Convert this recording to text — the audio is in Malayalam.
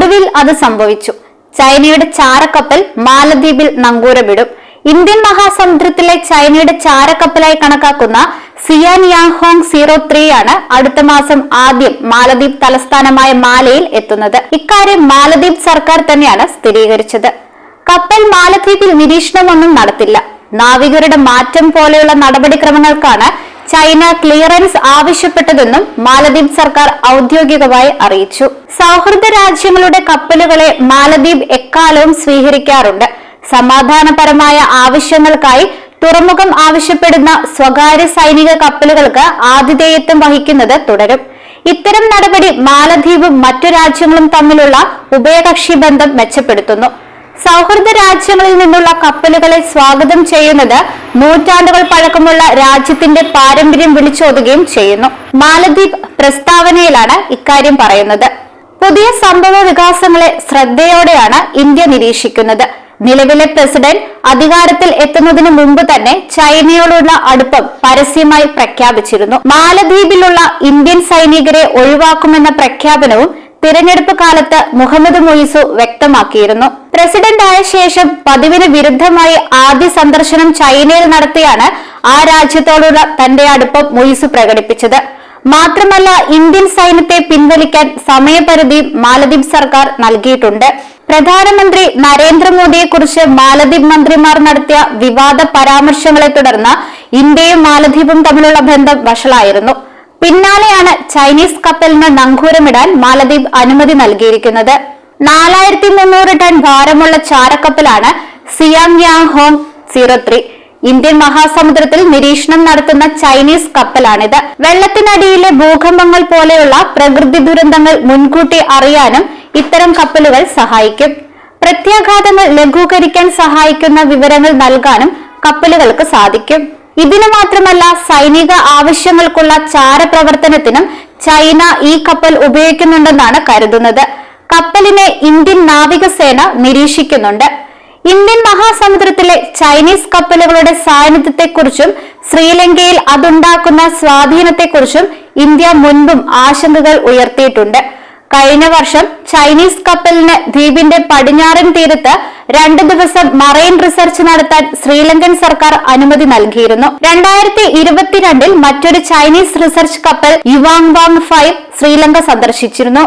ഒടുവിൽ അത് സംഭവിച്ചു. ചൈനയുടെ ചാരക്കപ്പൽ മാലദ്വീപിൽ നങ്കൂരമിടും. ഇന്ത്യൻ മഹാസമുദ്രത്തിലെ ചൈനയുടെ ചാരക്കപ്പലായി കണക്കാക്കുന്ന സിയാൻ യാങ്ഹോങ് സീറോ ത്രീ ആണ് അടുത്ത മാസം ആദ്യം മാലദ്വീപ് തലസ്ഥാനമായ മാലയിൽ എത്തുന്നത്. ഇക്കാര്യം മാലദ്വീപ് സർക്കാർ തന്നെയാണ് സ്ഥിരീകരിച്ചത്. കപ്പൽ മാലദ്വീപിൽ നിരീക്ഷണമൊന്നും നടത്തില്ല. നാവികരുടെ മാറ്റം പോലെയുള്ള നടപടിക്രമങ്ങൾക്കാണ് ചൈന ക്ലിയറൻസ് ആവശ്യപ്പെട്ടതെന്നും മാലദ്വീപ് സർക്കാർ ഔദ്യോഗികമായി അറിയിച്ചു. സൗഹൃദ രാജ്യങ്ങളുടെ കപ്പലുകളെ മാലദ്വീപ് എക്കാലവും സ്വീകരിക്കാറുണ്ട്. സമാധാനപരമായ ആവശ്യങ്ങൾക്കായി തുറമുഖം ആവശ്യപ്പെടുന്ന സ്വകാര്യ സൈനിക കപ്പലുകൾക്ക് ആതിഥേയത്വം വഹിക്കുന്നത് തുടരും. ഇത്തരം നടപടി മാലദ്വീപും മറ്റു രാജ്യങ്ങളും തമ്മിലുള്ള ഉഭയകക്ഷി ബന്ധം മെച്ചപ്പെടുത്തുന്നു. സൗഹൃദ രാജ്യങ്ങളിൽ നിന്നുള്ള കപ്പലുകളെ സ്വാഗതം ചെയ്യുന്നത് നൂറ്റാണ്ടുകൾ പഴക്കമുള്ള രാജ്യത്തിന്റെ പാരമ്പര്യം വിളിച്ചോതുകയും ചെയ്യുന്നു. മാലദ്വീപ് പ്രസ്താവനയിലാണ് ഇക്കാര്യം പറയുന്നത്. പുതിയ സംഭവ വികാസങ്ങളെ ശ്രദ്ധയോടെയാണ് ഇന്ത്യ നിരീക്ഷിക്കുന്നത്. നിലവിലെ പ്രസിഡന്റ് അധികാരത്തിൽ എത്തുന്നതിന് മുമ്പ് തന്നെ ചൈനയോടുള്ള അടുപ്പം പരസ്യമായി പ്രഖ്യാപിച്ചിരുന്നു. മാലദ്വീപിലുള്ള ഇന്ത്യൻ സൈനികരെ ഒഴിവാക്കുമെന്ന പ്രഖ്യാപനവും തിരഞ്ഞെടുപ്പ് കാലത്ത് മുഹമ്മദ് മൊയ്സു വ്യക്തമാക്കിയിരുന്നു. പ്രസിഡന്റ് ആയ ശേഷം പതിവിന് വിരുദ്ധമായി ആദ്യ സന്ദർശനം ചൈനയിൽ നടത്തിയാണ് ആ രാജ്യത്തോടുള്ള തന്റെ അടുപ്പം മൊയ്സു പ്രകടിപ്പിച്ചത്. മാത്രമല്ല ഇന്ത്യൻ സൈന്യത്തെ പിൻവലിക്കാൻ സമയപരിധി മാലദ്വീപ് സർക്കാർ നൽകിയിട്ടുണ്ട്. പ്രധാനമന്ത്രി നരേന്ദ്രമോദിയെ കുറിച്ച് മാലദ്വീപ് മന്ത്രിമാർ നടത്തിയ വിവാദ പരാമർശങ്ങളെ തുടർന്ന് ഇന്ത്യയും മാലദ്വീപും തമ്മിലുള്ള ബന്ധം വഷളായിരുന്നു. പിന്നാലെയാണ് ചൈനീസ് കപ്പലിന് നങ്കൂരമിടാൻ മാലദ്വീപ് അനുമതി നൽകിയിരിക്കുന്നത്. നാലായിരത്തി മുന്നൂറ് ടൺ ഭാരമുള്ള ചാരക്കപ്പലാണ് Xiang Yang Hong zero three. Indian മഹാസമുദ്രത്തിൽ നിരീക്ഷണം നടത്തുന്ന ചൈനീസ് കപ്പലാണിത്. വെള്ളത്തിനടിയിലെ ഭൂകമ്പങ്ങൾ പോലെയുള്ള പ്രകൃതി ദുരന്തങ്ങൾ മുൻകൂട്ടി അറിയാനും ഇത്തരം കപ്പലുകൾ സഹായിക്കും. പ്രത്യാഘാതങ്ങൾ ലഘൂകരിക്കാൻ സഹായിക്കുന്ന വിവരങ്ങൾ നൽകാനും കപ്പലുകൾക്ക് സാധിക്കും. ഇതിനു മാത്രമല്ല സൈനിക ആവശ്യങ്ങൾക്കുള്ള ചാരപ്രവർത്തനത്തിനും ചൈന ഈ കപ്പൽ ഉപയോഗിക്കുന്നുണ്ടെന്നാണ് കരുതുന്നത്. കപ്പലിനെ ഇന്ത്യൻ നാവികസേന നിരീക്ഷിക്കുന്നുണ്ട്. ഇന്ത്യൻ മഹാസമുദ്രത്തിലെ ചൈനീസ് കപ്പലുകളുടെ സാന്നിധ്യത്തെക്കുറിച്ചും ശ്രീലങ്കയിൽ അതുണ്ടാക്കുന്ന സ്വാധീനത്തെക്കുറിച്ചും ഇന്ത്യ മുൻപും ആശങ്കകൾ ഉയർത്തിയിട്ടുണ്ട്. കഴിഞ്ഞ വർഷം ചൈനീസ് കപ്പലിന് ദ്വീപിന്റെ പടിഞ്ഞാറൻ തീരത്ത് രണ്ടു ദിവസം മറൈൻ റിസർച്ച് നടത്താൻ ശ്രീലങ്കൻ സർക്കാർ അനുമതി നൽകിയിരുന്നു. രണ്ടായിരത്തി ഇരുപത്തിരണ്ടിൽ മറ്റൊരു ചൈനീസ് റിസർച്ച് കപ്പൽ യുവാങ് വാങ് ഫൈവ് ശ്രീലങ്ക സന്ദർശിച്ചിരുന്നു.